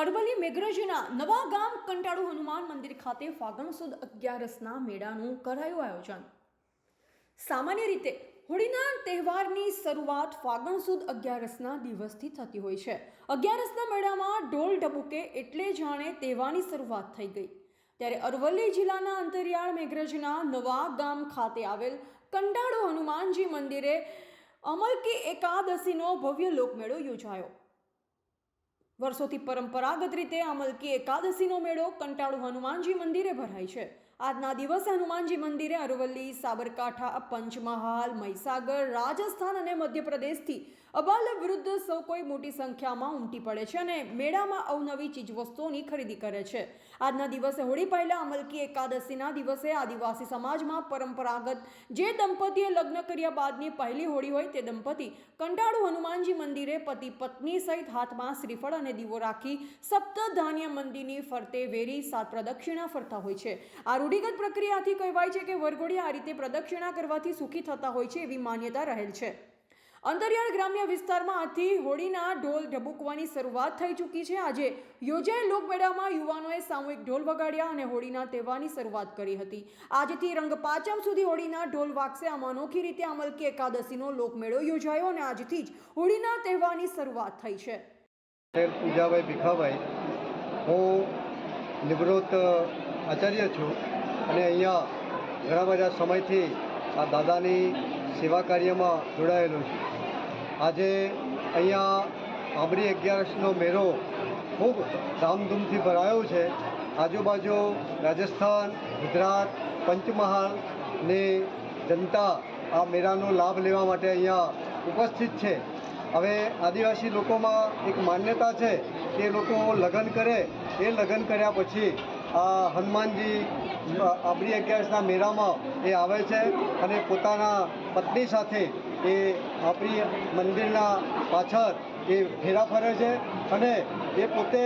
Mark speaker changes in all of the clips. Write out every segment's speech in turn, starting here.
Speaker 1: અરવલ્લી મેઘરજના નવા ગામ કંટાળુ હનુમાન મંદિર ખાતે ફાગણ સુદ અગિયારસના મેળાનું કરાયું આયોજન. સામાન્ય રીતે હોળીના તહેવારની શરૂઆત ફાગણ સુદ અગિયારસના દિવસથી થતી હોય છે. અગિયારસના મેળામાં ઢોલ ઢબુકે એટલે જાણે તહેવારની શરૂઆત થઈ ગઈ. ત્યારે અરવલ્લી જિલ્લાના અંતરિયાળ મેઘરજના નવા ગામ ખાતે આવેલ કંટાળુ હનુમાનજી મંદિરે અમલકી એકાદશીનો ભવ્ય લોકમેળો યોજાયો. વર્ષોથી પરંપરાગત રીતે અમલકી એકાદશીનો મેળો કંટાળુ હનુમાનજી મંદિરે ભરાય છે. આજના દિવસે હનુમાનજી મંદિરે અરવલ્લી, સાબરકાંઠા, પંચમહાલ, મહીસાગર, રાજસ્થાન અને મધ્યપ્રદેશથી અબાલ વૃદ્ધ સૌ કોઈ મોટી સંખ્યામાં ઉમટી પડે છે અને મેળામાં અવનવી ચીજવસ્તુઓની ખરીદી કરે છે. આજના દિવસે હોળી પહેલા અમલકી એકાદશીના દિવસે આદિવાસી સમાજમાં પરંપરાગત જે દંપતીએ લગ્ન કર્યા બાદની પહેલી હોળી હોય તે દંપતી કંટાળુ હનુમાનજી મંદિરે પતિ પત્ની સહિત હાથમાં શ્રીફળ અને દીવો રાખી સપ્તધાન્ય મંદિરની ફરતે વેરી સાત પ્રદક્ષિણા ફરતા હોય છે. આ રૂઢિગત પ્રક્રિયાથી કહેવાય છે કે વરઘોડિયા આ રીતે પ્રદક્ષિણા કરવાથી સુખી થતા હોય છે એવી માન્યતા રહેલ છે. અંતરિયાળ ગ્રામ્ય વિસ્તારમાં આજથી હોળીના ઢોલ ઢબુકવાની શરૂઆત થઈ ચૂકી છે. આજે યોજાયેલ લોકમેળામાં યુવાનોએ સામૂહિક ઢોલ વગાડ્યા અને હોળીના તહેવારની શરૂઆત કરી હતી. આજથી રંગ પાંચમ સુધી હોળીના ઢોલ વાગશે. આમ અનોખી રીતે અમલકી એકાદશીનો લોકમેળો યોજાયો અને આજથી જ હોળીના તહેવારની શરૂઆત થઈ છે.
Speaker 2: પૂજાભાઈ ભીખાભાઈ, હું નિવૃત્ત આચાર્ય છું અને અહીંયા ઘણા બધા સમયથી આ દાદાની સેવા કાર્યમાં જોડાયેલો છું. આજે અહીંયા આંબરી અગિયારસનો મેળો ખૂબ ધામધૂમથી ભરાયો છે. આજુબાજુ રાજસ્થાન, ગુજરાત પંચમહાલની જનતા આ મેળાનો લાભ લેવા માટે અહીંયા ઉપસ્થિત છે. હવે આદિવાસી લોકોમાં એક માન્યતા છે કે લોકો લગ્ન કરે. એ લગ્ન કર્યા પછી આ હનુમાનજી આબરી અગિયારસના મેળામાં એ આવે છે અને પોતાના પત્ની સાથે એ આપણી મંદિરના પાછળ એ ફેરા ફરે છે અને એ પોતે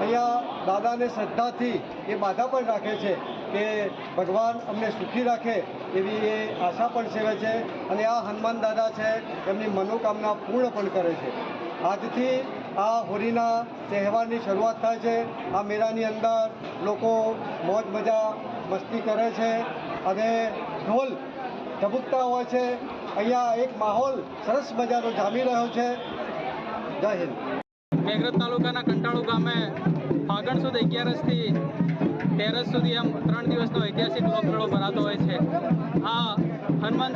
Speaker 2: અહીંયા દાદાને શ્રદ્ધાથી એ બાધા પણ રાખે છે કે ભગવાન અમને સુખી રાખે એવી એ આશા પણ સેવે છે અને આ હનુમાન દાદા છે એમની મનોકામના પૂર્ણ પણ કરે છે. આજથી આ હોળીના તહેવારની શરૂઆત થાય છે. આ મેળાની અંદર લોકો મોજ મજા મસ્તી કરે છે અને ઢોલ ધબકતા હોય છે. અહીંયા એક માહોલ સરસ મજાનો જામી રહ્યો છે. જય હિન્દ.
Speaker 3: મેઘરજ તાલુકાના કંટાળુ ગામે ફાગણ સુદ અગિયારસથી તેરસ સુધી એમ ત્રણ દિવસનો ઐતિહાસિક લોકમેળો ભરાતો હોય છે. આ હનુમાન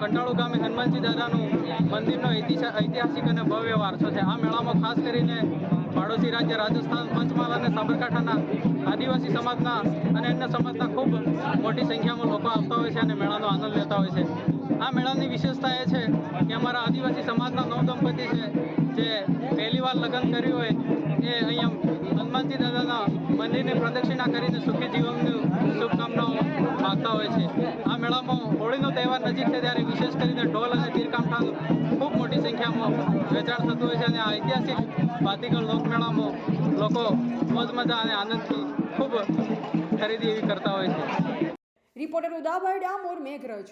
Speaker 3: કંટાળુ ગામે હનુમાનજી દાદાનું મંદિરનો ઐતિહાસિક અને ભવ્ય વારસો છે. આ મેળામાં ખાસ કરીને પાડોશી રાજ્ય રાજસ્થાન, પંચમહાલ અને સાબરકાંઠાના આદિવાસી સમાજના અને અન્ય સમાજના ખૂબ મોટી સંખ્યામાં લોકો આવતા હોય છે અને મેળાનો આનંદ લેતા હોય છે. આ મેળાની વિશેષતા એ છે કે અમારા આદિવાસી સમાજના નવ દંપતી છે. જે પહેલી વાર લગ્ન કર્યું હોય, એ અહીંયા હનુમાનજી દાદાના મંદિરની પ્રદક્ષિણા કરીને સુખી જીવનની શુભકામનાઓ માગતા હોય છે. આ મેળામાં હોળીનો તહેવાર નજીક છે, ત્યારે વિશેષ કરીને ઢોલ અને તીરકામઠાનું ખૂબ મોટી સંખ્યામાં વેચાણ થતું હોય છે અને આ ઐતિહાસિક ભાતીગળ લોકમેળામાં લોકો મોજ મજા અને આનંદથી ખૂબ ખરીદી એવી કરતા હોય છે.
Speaker 1: રિપોર્ટર ઉદાભાઈ ડામોર મેઘરજ.